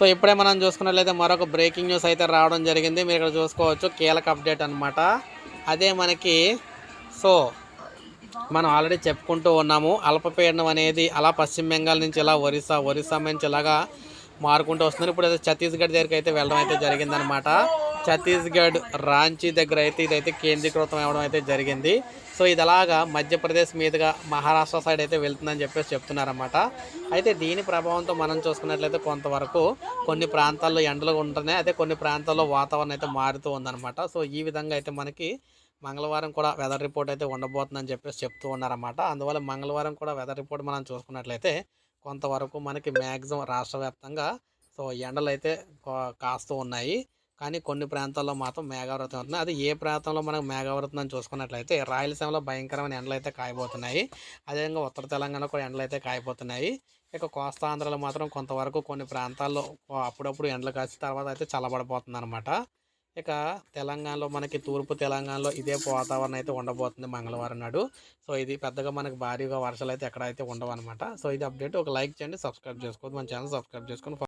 So ఇప్పుడే మనం చూసుకున్నట్లయితే మరొక బ్రేకింగ్ న్యూస్ అయితే రావడం జరిగింది. మీరు ఇక్కడ చూసుకోవచ్చు. కీలక అప్డేట్ అనమాట అదే మనకి సో మనం ఆల్రెడీ చెప్పుకుంటూ ఉన్నాము. అల్పపీడనం అనేది అలా పశ్చిమ బెంగాల్ నుంచి ఇలా ఒరిస్సా ఒరిస్సా నుంచి ఇలాగా మారుకుంటూ వస్తున్నారు. ఇప్పుడు అయితే ఛత్తీస్గఢ్ దగ్గరికి అయితే వెళ్ళడం అయితే జరిగిందనమాట ఛత్తీస్గఢ్ రాంచీ దగ్గర అయితే ఇదైతే కేంద్రీకృతం అవ్వడం అయితే జరిగింది. సో ఇది అలాగా మధ్యప్రదేశ్ మీదుగా మహారాష్ట్ర సైడ్ అయితే వెళ్తుందని చెప్పేసి చెప్తున్నారన్నమాట. అయితే దీని ప్రభావంతో మనం చూసుకున్నట్లయితే కొంతవరకు కొన్ని ప్రాంతాల్లో ఎండలు ఉంటున్నాయి. అయితే కొన్ని ప్రాంతాల్లో వాతావరణం అయితే మారుతూ ఉందన్నమాట. సో ఈ విధంగా అయితే మనకి మంగళవారం కూడా వెదర్ రిపోర్ట్ అయితే ఉండబోతుందని చెప్పేసి చెప్తూ ఉన్నారన్నమాట. అందువల్ల మంగళవారం కూడా వెదర్ రిపోర్ట్ మనం చూసుకున్నట్లయితే కొంతవరకు మనకి మ్యాక్సిమం రాష్ట్ర వ్యాప్తంగా సో ఎండలు అయితే కా- కాస్తూ ఉన్నాయి. కానీ కొన్ని ప్రాంతాల్లో మాత్రం మేఘావృతం అవుతుంది. అది ఏ ప్రాంతంలో మనకు మేఘావృతం అని చూసుకున్నట్లయితే రాయలసీమలో భయంకరమైన ఎండలు అయితే కాయబోతున్నాయి. అదేవిధంగా ఉత్తర తెలంగాణ కూడా ఎండలు అయితే కాయబోతున్నాయి. ఇక కోస్తాంధ్రలో మాత్రం కొంతవరకు కొన్ని ప్రాంతాల్లో అప్పుడప్పుడు ఎండలు కాసి తర్వాత అయితే చల్లబడిపోతుంది అనమాట ఇక తెలంగాణలో మనకి తూర్పు తెలంగాణలో ఇదే వాతావరణం అయితే ఉండబోతుంది మంగళవారం నాడు. సో ఇది పెద్దగా మనకి భారీగా వర్షాలు అయితే ఎక్కడైతే ఉండవు అనమాట సో ఇది అప్డేట్. ఒక లైక్ చేయండి సబ్స్క్రైబ్ చేసుకోవద్దు. మన ఛానల్ సబ్స్క్రైబ్ చేసుకొని